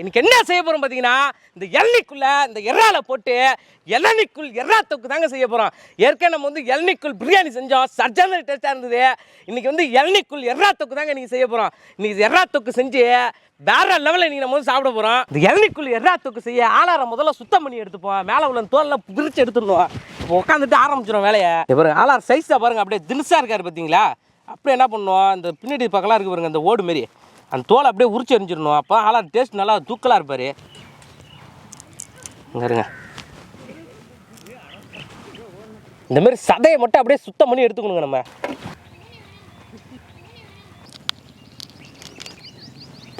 இன்னைக்கு என்ன செய்ய போகிறோம் பார்த்தீங்கன்னா இந்த இளநிக்குள்ளே இந்த எறால போட்டு இளநிக்குள் எறா தொக்கு தாங்க செய்ய போகிறோம் ஏற்கனவே நம்ம வந்து இளநிக்குள் பிரியாணி செஞ்சோம். சர்ஜான டேஸ்ட்டாக இருந்தது. இன்னைக்கு வந்து இளநிக்குள் எறா தொக்கு தாங்க நீங்கள் செய்ய போகிறோம் இன்னைக்கு எறா தொக்கு செஞ்சு வேற லெவலில் நீங்கள் நம்ம வந்து சாப்பிட போகிறோம் இந்த இளநிக்குள் எறா தொக்கு செய்ய ஆளாரம் முதல்ல சுத்தம் பண்ணி எடுத்துப்போம். மேலே உள்ள தோலில் பிரித்து எடுத்துடணும். இப்போ உட்காந்துட்டு ஆரம்பிச்சிடும் வேலையை. இப்போ ஆளார் சைஸாக பாருங்க அப்படியே தினுசாக இருக்காரு பார்த்தீங்களா அப்படியே என்ன பண்ணுவோம்? இந்த பின்னாடி பக்கம்லாம் இருக்கு பாருங்க அந்த ஓடு மாரி. அந்த தோலை அப்படியே உரிச்சு எரிஞ்சிடணும். அப்போ ஆளார் டேஸ்ட் நல்லா தூக்கலாக இருப்பார். இங்க இருங்க. இந்த மாதிரி சதையை மட்டும் அப்படியே சுத்தம் பண்ணி எடுத்துக்கணுங்க நம்ம.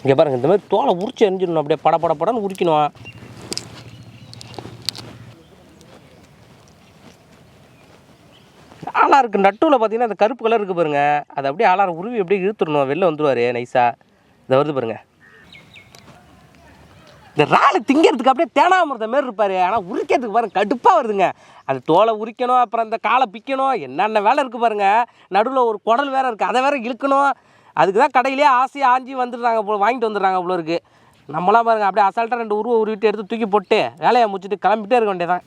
இங்கே பாருங்கள் இந்த மாதிரி தோலை உரிச்சு எரிஞ்சிடணும். அப்படியே பட பட படன்னு உரிக்கணும். ஆளாருக்கு நட்டுவில் பார்த்தீங்கன்னா அந்த கருப்பு கலர் இருக்குது பாருங்க. அதை அப்படியே ஆளார் உருவி அப்படியே இழுத்துடணும். வெளில வந்துடுவார் நைஸாக இதை வருது பாருங்க. இந்த ராலு திங்கிறதுக்கு அப்படியே தேனாமிரத மாரி இருப்பார். ஆனால் உரிக்கிறதுக்கு பாருங்க கடுப்பாக வருதுங்க. அது தோலை உரிக்கணும் அப்புறம் அந்த காலை பிக்கணும் என்னென்ன வேலை இருக்குது பாருங்கள் நடுவில் ஒரு குடல் வேற இருக்குது அதை வேற இழுக்கணும். அதுக்கு தான் கடையிலே ஆசையாக ஆஞ்சி வந்துடுறாங்க போல வாங்கிட்டு வந்துடுறாங்க போல இருக்குது நம்மளாம் பாருங்க அப்படியே அசால்ட்டாக ரெண்டு உருவ உருவிட்டு எடுத்து தூக்கி போட்டு வேலையை முடிச்சுட்டு கிளம்பிட்டே இருக்க வேண்டியதான்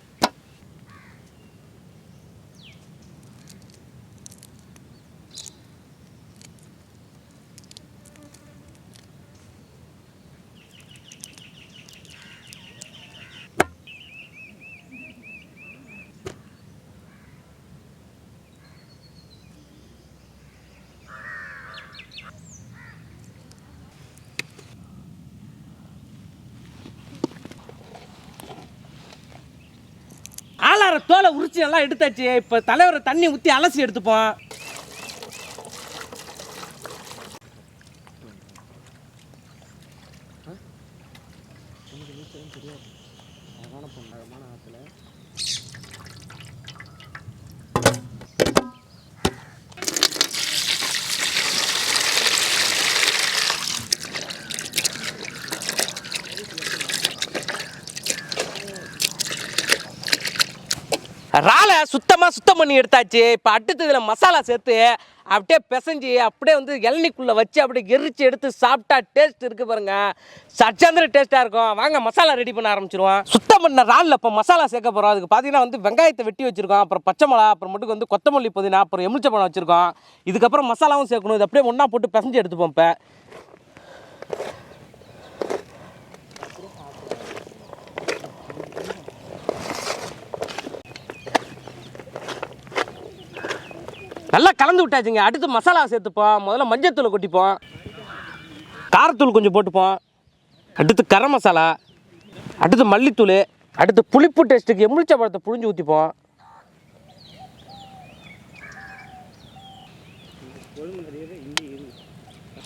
ஆளார தோலை உரிச்சு நல்லா எடுத்தாச்சு. இப்போ தலைவரை தண்ணி ஊற்றி அலசி எடுத்துப்போம். இறாலை சுத்தமாக சுத்தம் பண்ணி எடுத்தாச்சு. இப்போ அடுத்து இதில் மசாலா சேர்த்து அப்படியே பிசைஞ்சு அப்படியே வந்து இளநிக்குள்ளே வச்சு அப்படியே எரிச்சு எடுத்து சாப்பிட்டா டேஸ்ட் இருக்கு பாருங்க. சச்சந்திர டேஸ்ட்டாக இருக்கும். வாங்க மசாலா ரெடி பண்ண ஆரம்பிச்சிருவோம். சுத்தம் பண்ண இறாலில் இப்போ மசாலா சேர்க்க போகிறோம் அதுக்கு பார்த்தீங்கன்னா வந்து வெங்காயத்தை வெட்டி வச்சுருக்கோம். அப்புறம் பச்சை மிளகா அப்புறம் மட்டும் வந்து கொத்தமல்லி புதினா அப்புறம் எலுமிச்சை பழம் வச்சுருக்கோம். இதுக்கப்புறம் மசாலாவும் சேர்க்கணும். இது அப்படியே ஒன்றா போட்டு பிசைஞ்சு எடுத்துப்போம் இப்போ. நல்லா கலந்து விட்டாச்சுங்க. அடுத்து மசாலா சேர்த்துப்போம். முதல்ல மஞ்சத்தூளை கொட்டிப்போம். காரத்தூள் கொஞ்சம் போட்டுப்போம். அடுத்து கரம் மசாலா. அடுத்து மல்லித்தூள். அடுத்து புளிப்பு டேஸ்ட்டுக்கு எமுளிச்ச பழத்தை புழிஞ்சு ஊற்றிப்போம்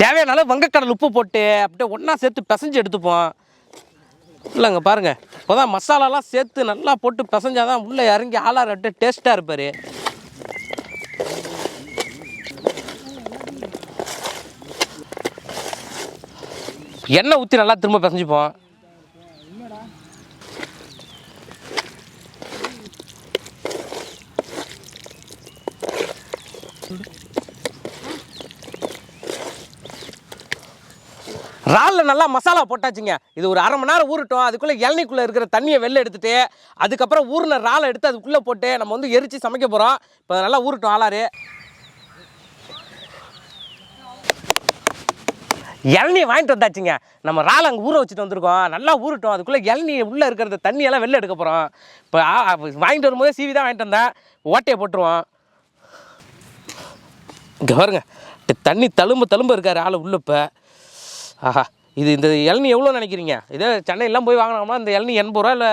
தேவையான அளவு வங்கக்கடல் உப்பு போட்டு அப்படியே ஒன்றா சேர்த்து பிசைஞ்சு எடுத்துப்போம். இல்லைங்க பாருங்கள் இப்போ தான் மசாலாலாம் சேர்த்து நல்லா போட்டு பிசைஞ்சாதான் உள்ளே இறங்கி ஆளார் அப்படியே டேஸ்ட்டாக இருப்பார். எண்ணெய் ஊற்றி நல்லா திரும்ப பிசைஞ்சுப்போம். இறாலில் நல்லா மசாலா போட்டாச்சுங்க. இது ஒரு அரை மணி நேரம் ஊறட்டும். அதுக்குள்ளே இளநிக்குள்ளே இருக்கிற தண்ணியை வெளில எடுத்துட்டு அதுக்கப்புறம் ஊறின இறாலை எடுத்து அதுக்குள்ளே போட்டு நம்ம வந்து எரித்து சமைக்க போகிறோம் இப்போ நல்லா ஊறட்டும் ஆளாரு. இளநீ வாங்கிட்டு வந்தாச்சுங்க. நம்ம இறால் அங்கே ஊற வச்சுட்டு வந்திருக்கோம். நல்லா ஊறட்டும். அதுக்குள்ளே இளநீ உள்ளே இருக்கிறத தண்ணியெல்லாம் வெளில எடுக்க போகிறோம் இப்போ வாங்கிட்டு வரும்போதே சீவி தான் வாங்கிட்டு வந்தேன். ஓட்டையை போட்டுருவோம். இங்கே பாருங்க. தண்ணி தழும்பு தழும்பு இருக்கார் ஆள் உள்ள இப்போ. ஆஹா இது இந்த இளநீ எவ்வளோ நினைக்கிறீங்க? இதே சென்னையெல்லாம் போய் வாங்கினோம்னா இந்த இளநீ எண்பது ரூபா இல்லை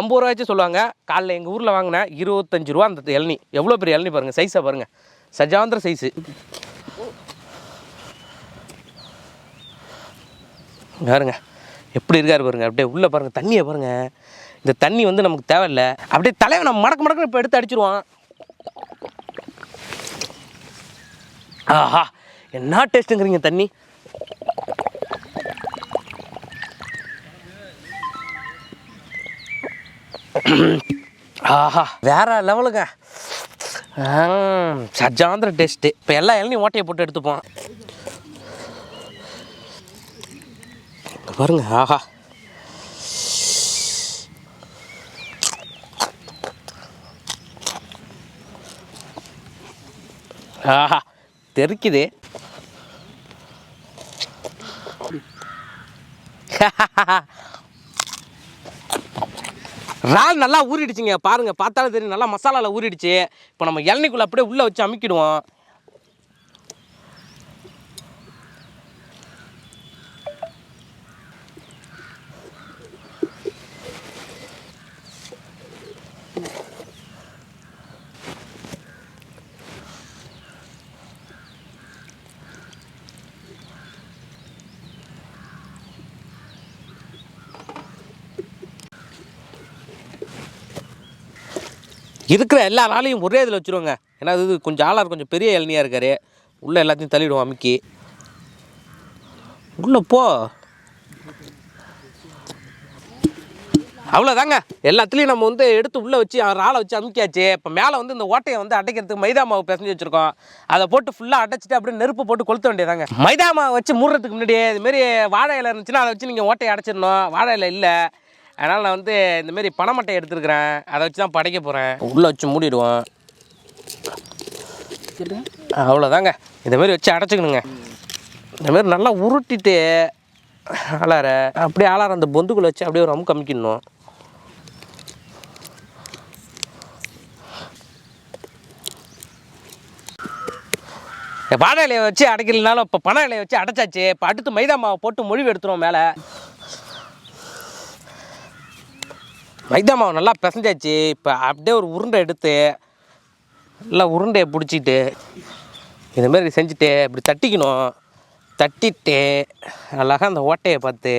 ஐம்பது ரூபாய்ச்சு சொல்லுவாங்க. காலைல எங்கள் ஊரில் வாங்கினேன். இருபத்தஞ்சு ரூபா அந்த இளநீ எவ்வளோ பெரிய இளநீ பாருங்கள் சைஸை பாருங்கள் சஜாந்திர சைஸு பாருங்க. எப்படி இருக்காரு பாருங்க. அப்படியே உள்ளே பாருங்க. தண்ணியை பாருங்க. இந்த தண்ணி வந்து நமக்கு தேவையில்லை. அப்படியே தலையை நம்ம மடக்கு மடக்கு இப்போ எடுத்து அடிச்சிருவான். ஆஹா. என்ன டேஸ்ட்டுங்கிறீங்க தண்ணி? ஆஹா. வேற லெவலுங்க. சஜாந்திர டேஸ்ட்டு. இப்போ எல்லா இளநீ ஓட்டையை போட்டு எடுத்துப்போம். பாருங்க ஆஹா. ஆஹா தெரிக்குது இறால் நல்லா ஊறிடுச்சுங்க பாருங்க பார்த்தாலும் தெரியும் நல்லா மசாலாவில் ஊறிடுச்சு. இப்போ நம்ம இளநிக்குள்ளே அப்படியே உள்ளே வச்சு அமுக்கிடுவோம். இருக்கிற எல்லா ஆளையும் ஒரே இதில் வச்சுருவோங்க. ஏன்னா இது கொஞ்சம் ஆளார் கொஞ்சம் பெரிய இளநியாக இருக்காரு. உள்ளே எல்லாத்தையும் தள்ளிவிடுவோம் அமுக்கி. உள்ளே போ. அவ்வளோதாங்க எல்லாத்துலேயும் நம்ம வந்து எடுத்து உள்ளே வச்சு ஆளை வச்சு அமுக்கியாச்சு. இப்போ மேலே வந்து இந்த ஓட்டையை வந்து அடைக்கிறதுக்கு மைதா மாவு பிசைஞ்சு வச்சுருக்கோம். அதை போட்டு ஃபுல்லாக அடைச்சிட்டு அப்படியே நெருப்பு போட்டு கொளுத்த வேண்டியதாங்க மைதா மாவு வச்சு மூடுறதுக்கு முன்னாடியே இதுமாரி வாழை இலை இருந்துச்சுன்னா அதை வச்சு நீங்கள் ஓட்டையை அடைச்சிடணும். வாழை இலை இல்லை. அதனால் நான் வந்து இந்தமாரி பனைமட்டை எடுத்துருக்கிறேன். அதை வச்சு தான் படைக்க போகிறேன் உள்ளே வச்சு மூடிடுவோம். அவ்வளோதாங்க இந்த மாதிரி வச்சு அடைச்சிக்கணுங்க. இந்த மாதிரி நல்லா உருட்டிட்டு ஆளார அப்படியே ஆளார அந்த பொந்துக்குள்ள வச்சு அப்படியே ஒரு அமுக்கு அமுக்கிடணும். வாழை இலையை வச்சு அடைக்கலனாலும் இப்போ பனை இலையை வச்சு அடைச்சாச்சு. இப்போ அடுத்து மைதா மாவை போட்டு மொழிவு எடுத்துருவோம் மேலே. மைதா மாவு நல்லா பிசைஞ்சாச்சு. இப்போ அப்படியே ஒரு உருண்டை எடுத்து நல்லா உருண்டையை பிடிச்சிட்டு இந்த செஞ்சுட்டு இப்படி தட்டிக்கணும். தட்டிட்டு அழகாக அந்த ஓட்டையை பார்த்து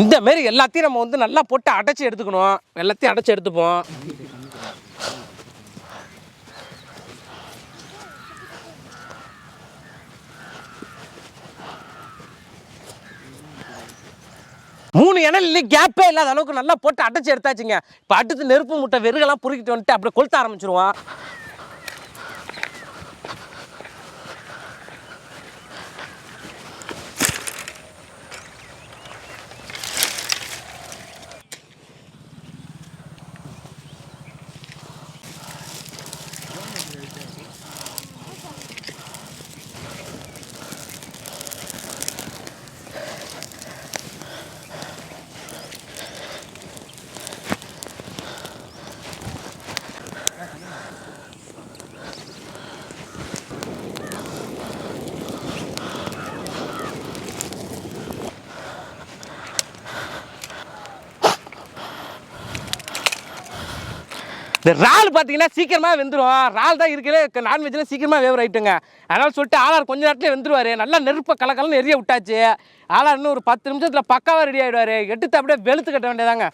இந்த மாரி எல்லாத்தையும் நம்ம வந்து நல்லா போட்டு அடைச்சி எடுத்துக்கணும். எல்லாத்தையும் அடைச்சி எடுத்துப்போம். மூணு இணையில கேப்பே இல்லாத அளவுக்கு நல்லா போட்டு அடைச்சி எடுத்தாச்சுங்க. இப்போ அடுத்து நெருப்பு முட்டை வெறுகெல்லாம் புரிக்கிட்டு வந்துட்டு அப்படியே கொளுத்த ஆரம்பிச்சிருவான். இறால் பார்த்தீங்கன்னா சீக்கிரமாக வெந்துடும் இறால் தான் இருக்கிறே நான்வெஜ்லாம் சீக்கிரமாக வேவர் ஆகிட்டுங்க அதனால சொல்லிட்டு ஆளார் கொஞ்ச நேரத்தில் வெந்துருவார். நல்லா நெருப்பை கலக்கலன்னு எரிய விட்டாச்சு. ஆளார் இன்னும் ஒரு பத்து நிமிஷத்தில் பக்காவாக ரெடி ஆகிடுவார் எடுத்து அப்படியே வெளுத்து கட்ட வேண்டியதாங்க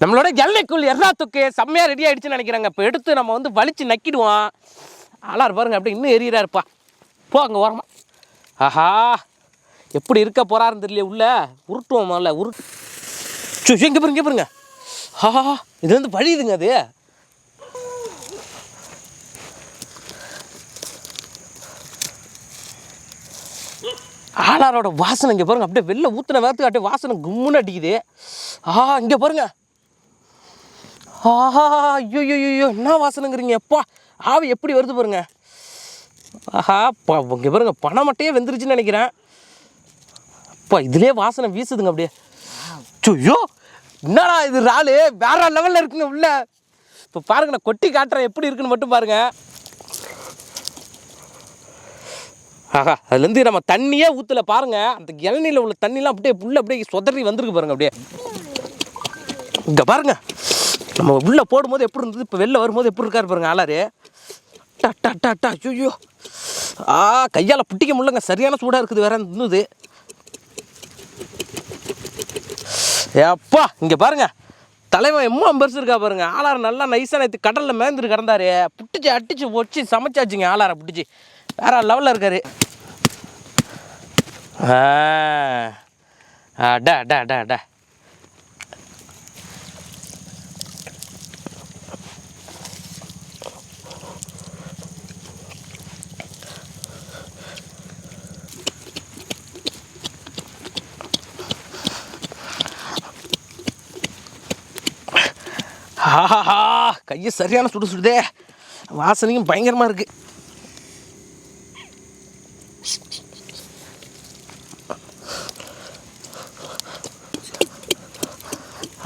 நம்மளோட எல்லைக்குள் எல்லாத்துக்கு செம்மையாக ரெடி ஆகிடுச்சுன்னு நினைக்கிறாங்க. இப்போ எடுத்து நம்ம வந்து வலிச்சு நக்கிடுவோம். ஆளாக பாருங்க அப்படியே இன்னும் எரியறாருப்பா போ அங்கே ஓரமா. ஆஹா எப்படி இருக்க போகிறாருன்னு தெரியல உள்ள. உருட்டுவோம் முதல்ல உருட்டு. இங்கே பாருங்க பாருங்க. ஆஹா இது வந்து வழியுதுங்க அது. ஆளாரோட வாசனை இங்கே பாருங்க அப்படியே வெளில ஊற்றின வேகத்துக்கு அப்படியே வாசனை கும்முன்னு அடிக்குது. ஆஹா இங்கே பாருங்க. ஆஹா ஐயோ ஐயோ என்ன வாசனைங்கிறீங்க? எப்பா ஆவி எப்படி வருது பாருங்க. ஆஹா பா இங்கே பாருங்க பணம் மட்டையே வெந்துருச்சுன்னு நினைக்கிறேன். அப்பா இதுலயே வாசனை வீசுதுங்க அப்படியே. ஐயோ என்னடா இது இறாலு? வேற லெவலில் இருக்குங்க உள்ள. இப்போ பாருங்க நான் கொட்டி காட்டுறேன் எப்படி இருக்குன்னு மட்டும் பாருங்க. ஆஹா அதுலேருந்து நம்ம தண்ணியே ஊற்றல பாருங்க. அந்த இளநில உள்ள தண்ணிலாம் அப்படியே புள்ள அப்படியே சொதறி வந்திருக்கு பாருங்க அப்படியே. இங்கே பாருங்க. நம்ம உள்ளே போடும்போது எப்படி இருந்தது? இப்போ வெளில வரும்போது எப்படி இருக்காரு பாருங்க ஆளாரு. டா டா டா டா ஐயோ ஆ கையால் பிடிக்க முடியலங்க. சரியான சூடாக இருக்குது வேற இருந்தது ஏப்பா இங்கே பாருங்க. தலைவன் எம்மா பெருசு இருக்கா பாருங்க. ஆளார நல்லா நைஸாக நேற்று கடலில் மேந்துட்டு கிடந்தாரு. புட்டிச்சு அடிச்சு வச்சு சமைச்சாச்சுங்க ஆளார புட்டிச்சு. வேற லெவலில் இருக்காரு. ஆ. அடா அடா அடா அடா ஆஹா கையை சரியான சுடு சுடுதே. வாசனையும் பயங்கரமாக இருக்கு.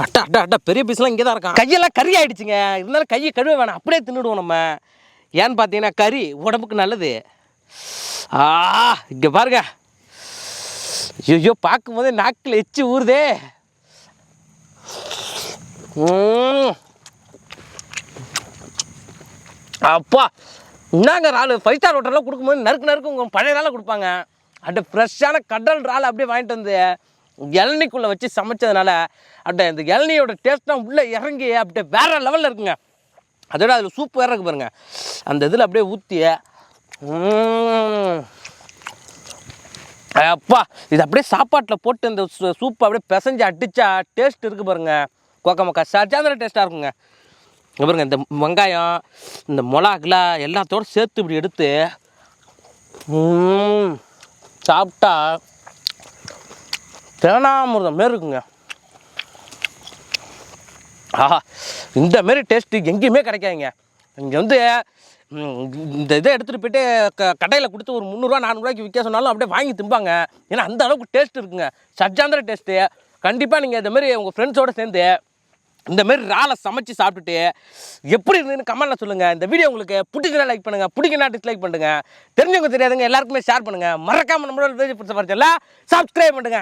அட்டா அட்டா அட்டா பெரிய பீஸ்லாம் இங்கே தான் இருக்கான். கையெல்லாம் கறி ஆகிடுச்சிங்க இருந்தாலும் கையை கழுவ வேணாம். அப்படியே தின்னுடுவோம் நம்ம. ஏன்னு பார்த்தீங்கன்னா கறி உடம்புக்கு நல்லது. ஆ இங்கே பாருங்க. ஐயோ பார்க்கும்போதே நாக்கில் எச்சி ஊறுதே. ம். அப்பா என்னங்க இறால் ஃபைவ் ஸ்டார் ஹோட்டலில் கொடுக்கும்போது நறுக்கு நறுக்கு உங்கள் பழைய இறாலை கொடுப்பாங்க அப்படியே ஃப்ரெஷ்ஷான கடல் இறால் அப்படியே வாங்கிட்டு வந்து இளநிக்குள்ளே வச்சு சமைச்சதுனால அப்படியே இந்த இளநியோட டேஸ்ட்லாம் உள்ளே இறங்கி அப்படியே வேற லெவலில் இருக்குங்க அதோட அதில் சூப் வேறு இருக்கு பாருங்க அந்த இதில் அப்படியே ஊற்றி அப்பா இது அப்படியே சாப்பாட்டில் போட்டு இந்த சூப்பை அப்படியே பிசைஞ்சு அடித்தா டேஸ்ட் இருக்குது பாருங்க கோக்கமக்கா சஜாந்திர டேஸ்ட்டாக இருக்குங்க பாருங்க இந்த வெங்காயம் இந்த மிளகுலாம் எல்லாத்தோட சேர்த்து இப்படி எடுத்து சாப்பிட்டா தேனாமிரதம் மாரி இருக்குங்க. ஆஹா இந்த மாரி டேஸ்ட்டு எங்கேயுமே கிடைக்காதுங்க. இங்கே வந்து இந்த இதை எடுத்துகிட்டு போயிட்டு க கடையில் கொடுத்து ஒரு முந்நூறுரூவா நானூறுரூவாய்க்கு விற்க சொன்னாலும் அப்படியே வாங்கி திம்பாங்க. ஏன்னா அந்த அளவுக்கு டேஸ்ட் இருக்குங்க. சஜாந்திர டேஸ்ட்டு கண்டிப்பாக நீங்கள் இந்த மாதிரி உங்கள் ஃப்ரெண்ட்ஸோடு சேர்ந்து இந்த மாதிரி ராலை சமைச்சு சாப்பிட்டுட்டு எப்படி இருந்ததுன்னு கமெண்ட்டில் சொல்லுங்கள் இந்த வீடியோ உங்களுக்கு பிடிக்கிறா லைக் பண்ணுங்கள் பிடிக்கனா டிஸ்லைக் பண்ணுங்க. தெரிஞ்சவங்க தெரியாதுங்க எல்லாருக்குமே ஷேர் பண்ணுங்கள் மறக்காமல் நம்மளோட வீடியோ பிடிச்ச பரிச்சல சப்ஸ்கிரைப் பண்ணுங்க